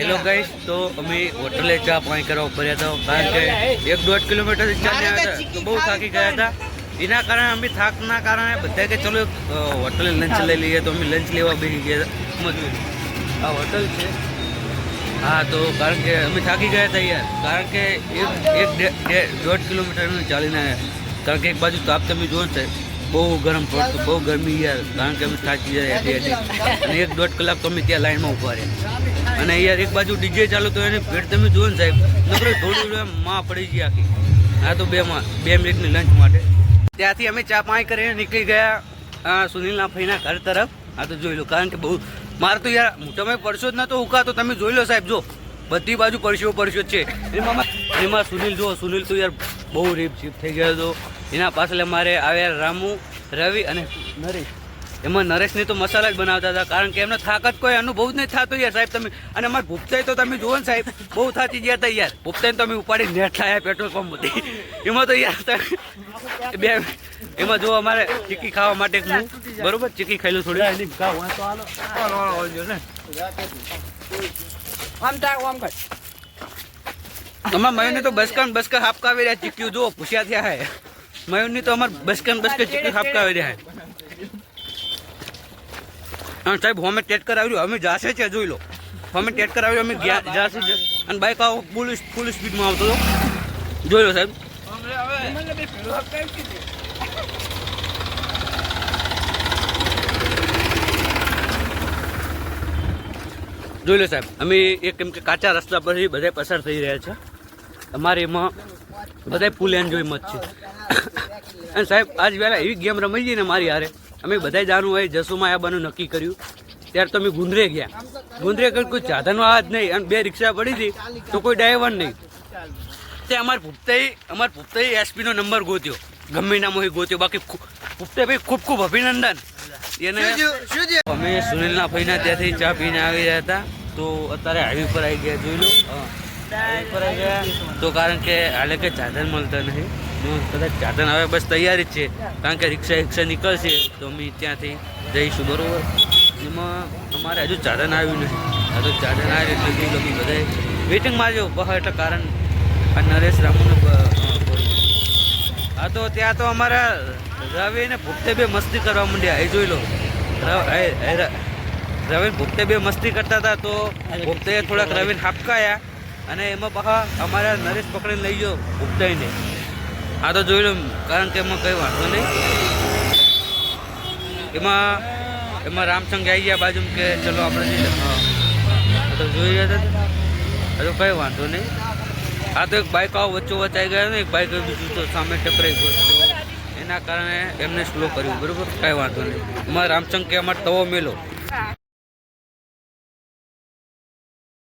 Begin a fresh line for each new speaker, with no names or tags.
Hello guys તો અમે હોટલે ચા પાણી કરવા ભર્યા હતા. કારણ કે એક દોઢ કિલોમીટર તો બહુ થાકી ગયા હતા. એના કારણે અમે થાકના કારણે બધા કે ચલો હોટલે લંચ લઈ લઈએ. તો અમે લંચ લેવા બેસી ગયા હતા. આ હોટલ છે. હા તો કારણ કે અમે થાકી ગયા હતા યાર. કારણ કે એક એક દોઢ કિલોમીટર ચાલીને આવ્યા કારણ કે એક બાજુ તાપ તમે જુઓ ને બહુ ગરમ પડતું બહુ ગરમી યાર. કારણ કે અમે થાકી જાય હેઠી અને એક દોઢ કલાક તો અમે ત્યાં લાઈનમાં ઊભા રહ્યા. અને યાર એક બાજુ ડીજે ચાલુ તો એની ભેટ તમે જુઓ ને સાહેબ. નકરે થોડું માં પડી ગઈ આખી. આ તો બે માં, બે મિનિટની લંચ માટે. ત્યાંથી અમે ચા પાણી કરીને નીકળી ગયા સુનિલના ભાઈના ઘર તરફ. આ તો જોઈ લો, કારણ કે બહુ, મારે તો યાર તમે પડશો જ નતો ઉકા તો તમે જોઈ લો સાહેબ, જો. બધી બાજુ પરસ્યો પરસ્યો જ છે. એમાં એમાં સુનિલ, જો, સુનિલ તો યાર બહુ રીપ ચીપ થઈ ગયો હતો. એના પાછળ અમારે આવ્યા રામુ, રવિ અને નરેશ. એમાં નરેશને તો મસાલા જ બનાવતા હતા કારણ કે એમનો થાક જ કોઈ અનુભવ જ નહીં થતો યાર સાહેબ તમે. અને અમારે ભૂપતાઈ તો તમે જુઓ ને સાહેબ બહુ થાતી ગયા હતા યાર. ભૂપતાઈને તમે ઉપાડી નેટ લાયા પેટ્રોલ પંપ બધી એમાં તો યાર બે એમાં જો અમારે ચીકી ખાવા માટે બરોબર ચીકી ખાઈ લો થોડી.
આમ તા આમ કર.
અમાર મયુરની તો બસકન બસકન હાપકા રહ્યા ચીક્યું જો પૂછ્યા થયા હે. મયુરની તો અમાર બસકન બસકન ચીક્યું હાપકા આવી રહ્યા હા, સાહેબ હોમે ટેટ કરાવ્યું અમે જાશે છે, જોઈ લો. હોમે ટેટ કરાવ્યું અમે જાશે છે. અને બાઈક આવો ફૂલ ફૂલ સ્પીડમાં આવતો હતો. જોઈ લો, સાહેબ. જોઈ લો, સાહેબ. અમે એક કેમ કે કાચા રસ્તા પરથી બધા પસાર થઈ રહ્યા છે. અમારે એમાં બધા ફૂલ એન્જોયમાં જ છે. અને સાહેબ, આજ વહેલા એવી ગેમ રમાઈ ગઈ ને મારી હારે. અમે બધા જાણવું હોય જસુમાં આવવાનું નક્કી કર્યું. ત્યારે તો અમે ગુંદરે ગયા. ગુંદરે કરી કોઈ સાધનો આ જ નહીં અને બે રિક્ષા પડી હતી તો કોઈ ડ્રાઈવર નહીં. તે અમારે પુપ્તાઈ અમાર પુપ્તાઈ એસપીનો નંબર ગોત્યો. ગમે ના મોહી ગોત્યો. બાકી ભૂપતે ભાઈ ખૂબ ખૂબ અભિનંદન. એને અમે સુનિલના ભાઈના ત્યાંથી ચા પીને આવી રહ્યા હતા. તો અત્યારે હાઈવે પર આવી ગયા જોઈ લો. પર આવી ગયા. તો કારણ કે હાલે કે સાધન મળતા નહીં. કદાચ સાધન હવે બસ તૈયારી જ છે. કારણ કે રિક્ષા રિક્ષા નીકળશે તો અમે ત્યાંથી જઈશું બરોબર? એમાં અમારે હજુ સાધન આવ્યું નથી. હજુ સાધન આવે એટલે જે બધાએ બધા વેટિંગ મારજો બહાર એટલે કારણ આ નરેશ રામુને હા તો ત્યાં તો અમારા રવિ ને ભૂખતે બે મસ્તી કરવા માંડ્યા. એ જોઈ લો. રવિ ભૂખતે બે મસ્તી કરતા હતા તો ભૂખતે થોડાક રવિને હાપકાયા અને એમાં પાછા અમારા નરેશ પકડીને લઈ ગયો ભૂપતાઈને હા તો જોઈ લો, કારણ કે એમાં કંઈ વાંધો નહીં. એમાં એમાં રામસંગ આવી ગયા બાજુ કે ચલો આપણે જઈએ. તો જોઈ રહ્યા હતા હજુ કંઈ વાંધો નહીં. આ તો એક બાઇક આવો વચ્ચો વચ્ચ આવી ગયા ને, એક બાઇક બીજું તો સામે ટકરાઈ ગયો એના કારણે એમને સ્લો કર્યું, બરાબર? કાંઈ વાંધો નહીં. એમાં રામસંગ કે અમારે તવો મેલો.